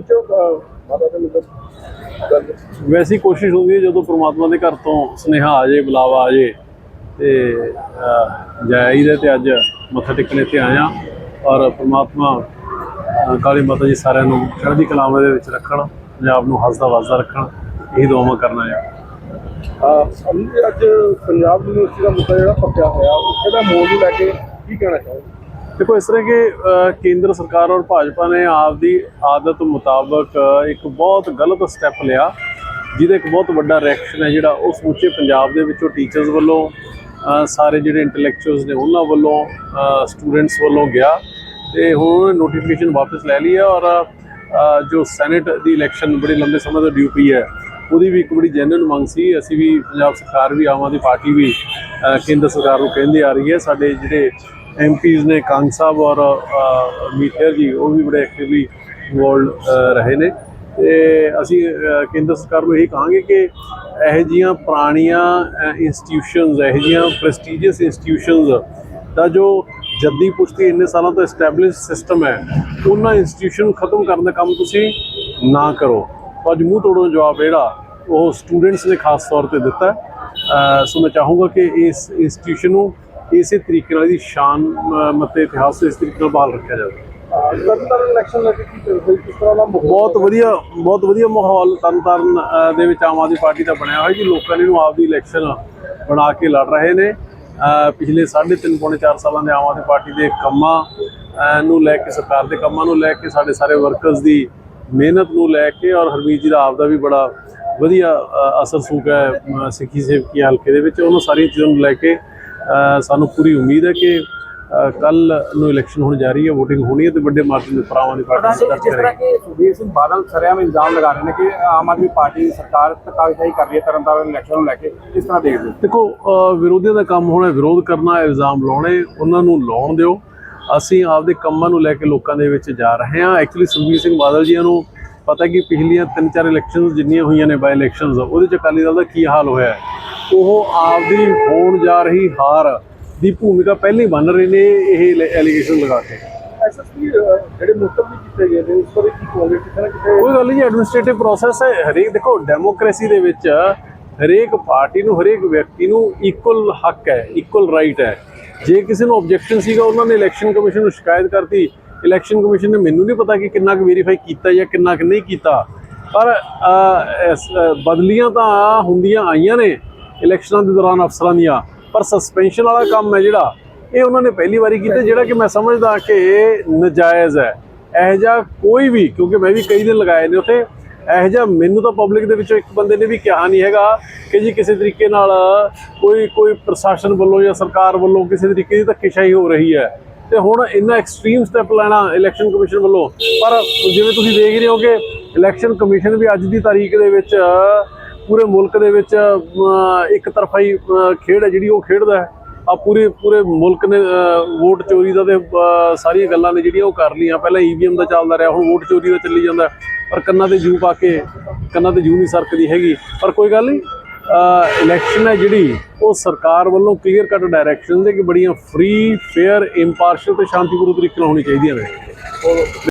ਪਹੁੰਚੋ ਮਾਤਾ ਦੇ ਵੈਸੀ ਕੋਸ਼ਿਸ਼ ਹੁੰਦੀ ਹੈ ਜਦੋਂ ਪ੍ਰਮਾਤਮਾ ਦੇ ਘਰ ਤੋਂ ਸੁਨੇਹਾ ਆ ਜੇ ਬੁਲਾਵਾ ਆ ਜੇ ਤੇ ਜਾਈ ਦੇ ਤੇ ਅੱਜ ਮੱਥਾ ਟੇਕਣ ਇੱਥੇ ਆਇਆ ਔਰ ਪ੍ਰਮਾਤਮਾ ਕਾਲੀ ਮਾਤਾ ਜੀ ਸਾਰਿਆਂ ਨੂੰ ਚੜ੍ਹਦੀ ਕਲਾਮ ਦੇ ਵਿੱਚ ਰੱਖਣ ਪੰਜਾਬ ਨੂੰ ਹੱਸਦਾ ਵਸਦਾ ਰੱਖਣ ਇਹ ਦੁਆਵਾਂ ਕਰਨਾ ਆ ਅੱਜ ਪੰਜਾਬ ਯੂਨੀਵਰਸਿਟੀ ਦਾ ਮੁੱਦਾ ਜਿਹੜਾ ਪੱਕਿਆ ਹੋਇਆ ਉੱਥੇ ਦਾ ਮੋੜ ਨੂੰ ਲੈ ਕੇ ਕੀ ਕਹਿਣਾ ਚਾਹੋਗੇ? ਦੇਖੋ ਇਸ ਤਰ੍ਹਾਂ ਕਿ ਅ, ਕੇਂਦਰ ਸਰਕਾਰ ਔਰ ਭਾਜਪਾ ਨੇ ਆਪਦੀ ਆਦਤ ਮੁਤਾਬਕ ਇੱਕ ਬਹੁਤ ਗਲਤ ਸਟੈਪ ਲਿਆ ਜਿਹਦਾ ਇੱਕ ਬਹੁਤ ਵੱਡਾ ਰਿਐਕਸ਼ਨ ਹੈ ਜਿਹੜਾ ਉਹ ਸਮੁੱਚੇ ਪੰਜਾਬ ਦੇ ਵਿੱਚੋਂ ਟੀਚਰਸ ਵੱਲੋਂ ਸਾਰੇ ਜਿਹੜੇ ਇੰਟੈਲੈਕਚੁਅਲਸ ਨੇ ਉਹਨਾਂ ਵੱਲੋਂ ਸਟੂਡੈਂਟਸ ਵੱਲੋਂ ਗਿਆ ਤੇ ਹੁਣ ਨੋਟੀਫਿਕੇਸ਼ਨ ਵਾਪਸ ਲੈ ਲਈ ਹੈ ਔਰ ਜੋ ਸੈਨੇਟ ਦੀ ਇਲੈਕਸ਼ਨ ਬੜੇ ਲੰਬੇ ਸਮੇਂ ਤੋਂ ਡਿਊ ਪਈ ਹੈ ਉਹਦੀ ਵੀ ਇੱਕ ਬੜੀ ਜੈਨੂਇਨ ਮੰਗ ਸੀ। ਅਸੀਂ ਵੀ ਪੰਜਾਬ ਸਰਕਾਰ ਵੀ ਆਮ ਆਦਮੀ ਪਾਰਟੀ ਵੀ ਕੇਂਦਰ ਸਰਕਾਰ ਨੂੰ ਕਹਿੰਦੇ ਆ ਰਹੀ ਹੈ ਸਾਡੇ ਜਿਹੜੇ ਐਮਪੀਜ਼ ਨੇ ਕਾਂਗ ਸਾਹਿਬ ਔਰ ਅ, ਮੀਠੇਰ ਜੀ ਉਹ ਵੀ ਬੜੇ ਐਕਟਿਵਲੀ ਇਨਵੋਲਡ ਰਹੇ ਨੇ। ਤੇ ਅਸੀਂ ਕੇਂਦਰ ਸਰਕਾਰ ਨੂੰ ਇਹ ਕਹਾਂਗੇ ਕਿ ਇਹੋ ਜੀਆਂ ਪੁਰਾਣੀਆਂ ਇੰਸਟੀਟਿਊਸ਼ਨਸ ਇਹੋ ਜੀਆਂ ਪ੍ਰੈਸਟੀਜੀਅਸ ਇੰਸਟੀਟਿਊਸ਼ਨਸ ਦਾ ਜੋ ਜੱਦੀ ਪੁਸ਼ਤੀ ਇੰਨੇ ਸਾਲਾਂ ਤੋਂ ਐਸਟੈਬਲਿਸ਼ ਸਿਸਟਮ ਹੈ ਉਹਨਾਂ ਇੰਸਟੀਟਿਊਸ਼ਨ ਖਤਮ ਕਰਨ ਦਾ ਕੰਮ ਤੁਸੀਂ ਨਾ ਕਰੋ। ਅੱਜ ਮੂੰਹ ਤੋੜੋ ਜਵਾਬ ਜਿਹੜਾ ਉਹ ਸਟੂਡੈਂਟਸ ਨੇ ਖਾਸ ਤੌਰ ਤੇ ਦਿੱਤਾ। ਸੋ ਮੈਂ ਚਾਹੂੰਗਾ ਕਿ ਇਸ ਇੰਸਟੀਟਿਊਸ਼ਨ ਨੂੰ ਇਸੇ ਤਰੀਕੇ ਨਾਲ ਇਹਦੀ ਸ਼ਾਨ ਮਤੇ ਇਤਿਹਾਸ ਇਸ ਤਰੀਕੇ ਨਾਲ ਬਹਾਲ ਰੱਖਿਆ ਜਾਵੇ। ਤਰਨਤਾਰਨ ਇਲੈਕਸ਼ਨ ਲੈ ਕੇ ਕੀ ਕਹੋਗੇ ਕਿਸ ਤਰ੍ਹਾਂ ਦਾ ਮਾਹੌਲ ਬਹੁਤ ਵਧੀਆ ਬਹੁਤ ਵਧੀਆ ਮਾਹੌਲ ਤਰਨਤਾਰਨ ਦੇ ਵਿੱਚ ਆਮ ਆਦਮੀ ਪਾਰਟੀ ਦਾ ਬਣਿਆ ਹੋਇਆ ਜੀ। ਲੋਕਾਂ ਨੇ ਇਹਨੂੰ ਆਪਦੀ ਇਲੈਕਸ਼ਨ ਬਣਾ ਕੇ ਲੜ ਰਹੇ ਨੇ। ਪਿਛਲੇ 3.5 ਪੌਣੇ 4 ਸਾਲਾਂ ਦੇ ਆਮ ਆਦਮੀ ਪਾਰਟੀ ਦੇ ਕੰਮਾਂ ਨੂੰ ਲੈ ਕੇ ਸਰਕਾਰ ਦੇ ਕੰਮਾਂ ਨੂੰ ਲੈ ਕੇ ਸਾਡੇ ਸਾਰੇ ਵਰਕਰਸ ਦੀ ਮਿਹਨਤ ਨੂੰ ਲੈ ਕੇ ਔਰ ਹਰਮੀਤ ਜੀ ਦਾ ਆਪ ਦਾ ਵੀ ਬੜਾ ਵਧੀਆ ਅਸਰ ਸੂਕ ਹੈ ਸਿੱਖੀ ਸੇਵਕੀ ਹਲਕੇ ਦੇ ਵਿੱਚ। ਉਹਨਾਂ ਸਾਰੀਆਂ ਚੀਜ਼ਾਂ ਨੂੰ ਲੈ ਕੇ ਸਾਨੂੰ ਪੂਰੀ ਉਮੀਦ ਹੈ ਕਿ ਕੱਲ ਨੂੰ ਇਲੈਕਸ਼ਨ ਹੋਣ ਜਾ ਰਹੀ ਹੈ VOTING ਹੋਣੀ ਹੈ ਤੇ ਵੱਡੇ ਮਾਰਜਨ ਦੇ ਆਦਮੀ ਪ੍ਰਧਾਨ ਪਾਰਟੀ ਜੀ ਸਰਕਾਰ ਜਿਸ ਤਰ੍ਹਾਂ ਕਿ ਸੁਖਬੀਰ ਸਿੰਘ ਬਾਦਲ ਸਰਿਆਮ ਇਲਜ਼ਾਮ ਲਗਾ ਰਹੇ ਨੇ ਕਿ ਆਮ ਆਦਮੀ ਪਾਰਟੀ ਸਰਕਾਰ ਧੱਕਾਸ਼ਾਹੀ ਕਰ ਰਹੀ ਹੈ ਤਰਨਤਾਰਨ ਇਲੈਕਸ਼ਨ ਨੂੰ ਲੈ ਕੇ ਕਿਸ ਤਰ੍ਹਾਂ ਦੇਖਦੇ ਹੋ? ਦੇਖੋ ਵਿਰੋਧੀਆਂ ਦਾ ਕੰਮ ਹੋਣਾ ਵਿਰੋਧ ਕਰਨਾ ਇਲਜ਼ਾਮ ਲਾਉਣੇ ਉਹਨਾਂ ਨੂੰ ਲਾਉਣ ਦਿਓ। ਅਸੀਂ ਆਪਦੇ ਕੰਮਾਂ ਨੂੰ ਲੈ ਕੇ ਲੋਕਾਂ ਦੇ ਵਿੱਚ ਜਾ ਰਹੇ ਹਾਂ। ਐਕਚੁਅਲੀ ਸੁਖਬੀਰ ਸਿੰਘ ਬਾਦਲ ਜੀਆਂ ਨੂੰ ਪਤਾ ਕਿ ਪਿਛਲੀਆਂ ਤਿੰਨ ਚਾਰ ਇਲੈਕਸ਼ਨਸ ਜਿੰਨੀਆਂ ਹੋਈਆਂ ਨੇ ਬਾਈ ਇਲੈਕਸ਼ਨਸ ਉਹਦੇ ਚ ਅਕਾਲੀ ਦਲ ਦਾ ਕੀ ਹਾਲ ਹੋਇਆ ਹੈ? ਉਹ ਆਪਦੀ ਹੋਣ ਜਾ ਰਹੀ ਹਾਰ ਦੀ ਭੂਮਿਕਾ ਪਹਿਲਾਂ ਬਣ ਰਹੇ ਨੇ ਇਹ ਐਲੀਗੇਸ਼ਨ ਲਗਾ ਕੇ। ਐਸਐਸਪੀ ਜਿਹੜੇ ਮੁੱਤਬ ਵੀ ਕੀਤੇ ਗਏ ਨੇ ਉਸ ਬਾਰੇ ਕੀ ਕਹੋਗੇ? ਕਿਤੇ ਨਾ ਕਿਤੇ ਕੋਈ ਗੱਲ ਨਹੀਂ ਐਡਮਿਨਿਸਟ੍ਰੇਟਿਵ ਪ੍ਰੋਸੈਸ ਹੈ। ਹਰੇਕ ਦੇਖੋ ਡੈਮੋਕ੍ਰੇਸੀ ਦੇ ਵਿੱਚ ਹਰੇਕ ਪਾਰਟੀ ਨੂੰ ਹਰੇਕ ਵਿਅਕਤੀ ਨੂੰ ਇਕੁਅਲ ਹੱਕ ਹੈ ਇਕੁਅਲ ਰਾਈਟ ਹੈ। ਜੇ ਕਿਸੇ ਨੂੰ ਆਬਜੈਕਸ਼ਨ ਸੀਗਾ ਉਹਨਾਂ ਨੇ ਇਲੈਕਸ਼ਨ ਕਮਿਸ਼ਨ ਨੂੰ ਸ਼ਿਕਾਇਤ ਕਰਤੀ। ਇਲੈਕਸ਼ਨ ਕਮਿਸ਼ਨ ਨੇ ਮੈਨੂੰ ਨਹੀਂ ਪਤਾ ਕਿ ਕਿੰਨਾ ਕੁ ਵੈਰੀਫਾਈ ਕੀਤਾ ਜਾਂ ਕਿੰਨਾ ਕੁ ਨਹੀਂ ਕੀਤਾ। ਪਰ ਬਦਲੀਆਂ ਤਾਂ ਹੁੰਦੀਆਂ ਆਈਆਂ ਨੇ। ਇਲੈਕਸ਼ਨਾਂ ਦੇ ਦੌਰਾਨ ਅਫਸਰਾਂ ਦੀਆਂ, ਪਰ ਸਸਪੈਂਸ਼ਨ ਵਾਲਾ ਕੰਮ ਹੈ ਜਿਹੜਾ, ਇਹ ਉਹਨਾਂ ਨੇ ਪਹਿਲੀ ਵਾਰੀ ਕੀਤਾ, ਜਿਹੜਾ ਕਿ ਮੈਂ ਸਮਝਦਾ ਕਿ ਇਹ ਨਜਾਇਜ਼ ਹੈ। ਇਹੋ ਜਿਹਾ ਕੋਈ ਵੀ, ਕਿਉਂਕਿ ਮੈਂ ਵੀ ਕਈ ਦਿਨ ਲਗਾਏ ਨੇ ਉੱਥੇ, ਇਹੋ ਜਿਹਾ ਮੈਨੂੰ ਤਾਂ ਪਬਲਿਕ ਦੇ ਵਿੱਚੋਂ ਇੱਕ ਬੰਦੇ ਨੇ ਵੀ ਕਿਹਾ ਨਹੀਂ ਹੈਗਾ ਕਿ ਜੀ ਕਿਸੇ ਤਰੀਕੇ ਨਾਲ ਕੋਈ ਕੋਈ ਪ੍ਰਸ਼ਾਸਨ ਵੱਲੋਂ ਜਾਂ ਸਰਕਾਰ ਵੱਲੋਂ ਕਿਸੇ ਤਰੀਕੇ ਦੀ ਧੱਕੇਸ਼ਾਹੀ ਹੋ ਰਹੀ ਹੈ। ਤੇ ਹੁਣ ਇੰਨਾ ਐਕਸਟ੍ਰੀਮ ਸਟੈਪ ਲੈਣਾ ਇਲੈਕਸ਼ਨ ਕਮਿਸ਼ਨ ਵੱਲੋਂ, ਪਰ ਜਿਵੇਂ ਤੁਸੀਂ ਦੇਖ ਰਹੇ ਹੋ ਕਿ ਇਲੈਕਸ਼ਨ ਕਮਿਸ਼ਨ ਵੀ ਅੱਜ ਦੀ ਤਾਰੀਖ ਦੇ ਵਿੱਚ ਪੂਰੇ ਮੁਲਕ ਦੇ ਵਿੱਚ ਇੱਕ ਤਰਫਾਈ ਅਮ, ਖੇਡ ਹੈ ਜਿਹੜੀ ਉਹ ਖੇਡਦਾ ਹੈ। ਆ ਪੂਰੇ ਪੂਰੇ ਮੁਲਕ ਨੇ ਵੋਟ ਚੋਰੀ ਦਾ ਤੇ ਸਾਰੀਆਂ ਗੱਲਾਂ ਨੇ ਜਿਹੜੀਆਂ ਉਹ ਕਰ ਲਈਆਂ। ਪਹਿਲਾਂ ਈਵੀਐਮ ਦਾ ਚੱਲਦਾ ਰਿਹਾ ਹੁਣ ਵੋਟ ਚੋਰੀ ਦਾ ਚੱਲੀ ਜਾਂਦਾ। ਪਰ ਕੰਨਾਂ ਤੇ ਜੂ ਪਾ ਕੇ ਕੰਨਾਂ ਤੇ ਜੂ ਨਹੀਂ ਸਰਕਦੀ ਹੈਗੀ। ਪਰ ਕੋਈ ਗੱਲ ਨਹੀਂ ਇਲੈਕਸ਼ਨ ਹੈ ਜਿਹੜੀ ਉਹ ਸਰਕਾਰ ਵੱਲੋਂ ਕਲੀਅਰ ਕੱਟ ਡਾਇਰੈਕਸ਼ਨ ਦੇ ਕਿ ਬੜੀਆਂ ਫ੍ਰੀ ਫੇਅਰ ਇੰਪਾਰਸ਼ਲ ਤੇ ਸ਼ਾਂਤੀਪੂਰਨ ਤਰੀਕੇ ਨਾਲ ਹੋਣੀ ਚਾਹੀਦੀਆਂ ਨੇ।